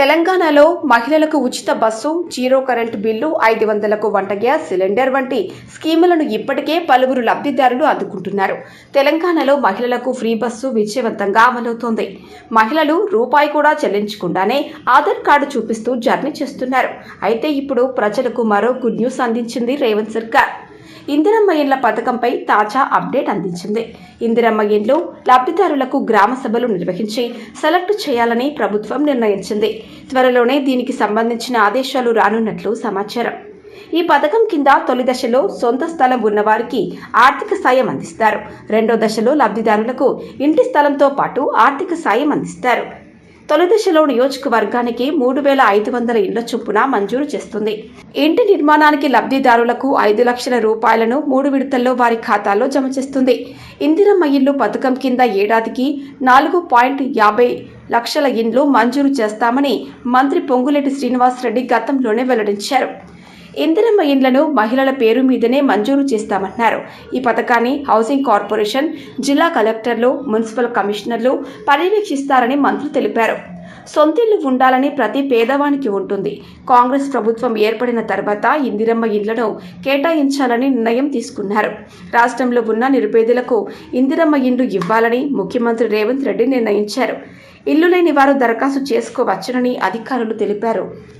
తెలంగాణలో మహిళలకు ఉచిత బస్సు జీరో కరెంటు బిల్లు ఐదు వందలకు వంట గ్యాస్ సిలిండర్ వంటి స్కీములను ఇప్పటికే పలువురు లబ్ధిదారులు అందుకుంటున్నారు. తెలంగాణలో మహిళలకు ఫ్రీ బస్సు విజయవంతంగా అమలవుతోంది. మహిళలు రూపాయి కూడా చెల్లించకుండానే ఆధార్ కార్డు చూపిస్తూ జర్నీ చేస్తున్నారు. అయితే ఇప్పుడు ప్రజలకు మరో గుడ్ న్యూస్ అందించింది రేవంత్ సర్కార్. ఇందిరమ్మ ఇండ్ల పథకంపై తాజా అప్డేట్ అందించింది. ఇందిరమ్మ ఇండ్లు లబ్ధిదారులకు గ్రామ సభలు నిర్వహించి సెలెక్ట్ చేయాలని ప్రభుత్వం నిర్ణయించింది. త్వరలోనే దీనికి సంబంధించిన ఆదేశాలు రానున్నట్లు సమాచారం. ఈ పథకం కింద తొలి దశలో సొంత స్థలం ఉన్నవారికి ఆర్థిక సాయం అందిస్తారు. రెండో దశలో లబ్ధిదారులకు ఇంటి స్థలంతో పాటు ఆర్థిక సాయం అందిస్తారు. తొలి దశలో నియోజకవర్గానికి మూడు వేల ఐదు వందల ఇళ్ళ చొప్పున మంజూరు చేస్తుంది. ఇంటి నిర్మాణానికి లబ్ధిదారులకు ఐదు లక్షల రూపాయలను మూడు విడతల్లో వారి ఖాతాల్లో జమ చేస్తుంది. ఇందిరమ్మ ఇల్లు పథకం కింద ఏడాదికి నాలుగు పాయింట్ యాభై లక్షల ఇండ్లు మంజూరు చేస్తామని మంత్రి పొంగులేటి శ్రీనివాసరెడ్డి గతంలోనే వెల్లడించారు. ఇందిరమ్మ ఇండ్లను మహిళల పేరు మీదనే మంజూరు చేస్తామన్నారు. ఈ పథకాన్ని హౌసింగ్ కార్పొరేషన్ జిల్లా కలెక్టర్లు మున్సిపల్ కమిషనర్లు పర్యవేక్షిస్తారని మంత్రి తెలిపారు. సొంతిల్లు ఉండాలని ప్రతి పేదవానికి ఉంటుంది. కాంగ్రెస్ ప్రభుత్వం ఏర్పడిన తర్వాత ఇందిరమ్మ ఇండ్లను కేటాయించాలని నిర్ణయం తీసుకున్నారు. రాష్ట్రంలో ఉన్న నిరుపేదలకు ఇందిరమ్మ ఇండ్లు ఇవ్వాలని ముఖ్యమంత్రి రేవంత్ రెడ్డి నిర్ణయించారు. ఇల్లు లేని వారు దరఖాస్తు చేసుకోవచ్చునని అధికారులు తెలిపారు.